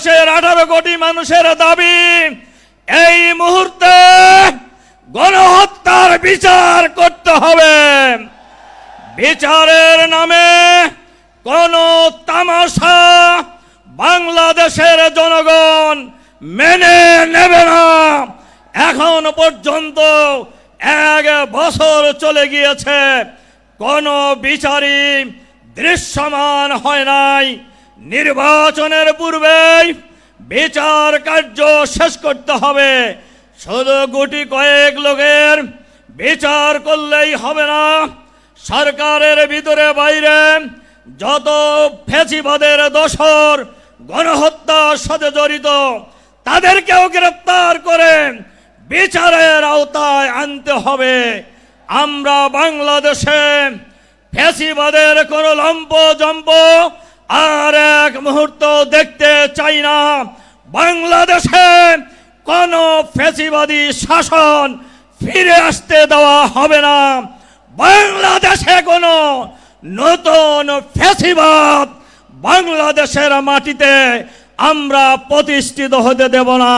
বাংলাদেশের আঠারো কোটি মানুষের দাবি, এই মুহূর্তে গণহত্যার বিচার করতে হবে। বিচারের নামে কোন তামাশা বাংলাদেশের জনগণ মেনে নেবে না। এখন পর্যন্ত এক বছর চলে গিয়েছে, কোন বিচারই দৃশ্যমান হয় নাই। নির্বাচনের পূর্বেই বিচার কার্য শেষ করতে হবে। শুধু গুটি কয়েক লোকের বিচার করলেই হবে না, সরকারের ভিতরে বাইরে যত ফেসিবাদের দোষর গণহত্যার সাথে জড়িত, তাদেরকেও গ্রেপ্তার করে বিচারের আওতায় আনতে হবে। আমরা বাংলাদেশে ফেসিবাদের কোন লম্প জম্প আর মুহূর্ত দেখতে চাই না। বাংলাদেশে কোন ফেসিবাদী শাসন ফিরে আসতে দেওয়া হবে না। বাংলাদেশে কোনো নতুন ফেসিবাদ বাংলাদেশের মাটিতে আমরা প্রতিষ্ঠিত হতে দেব না।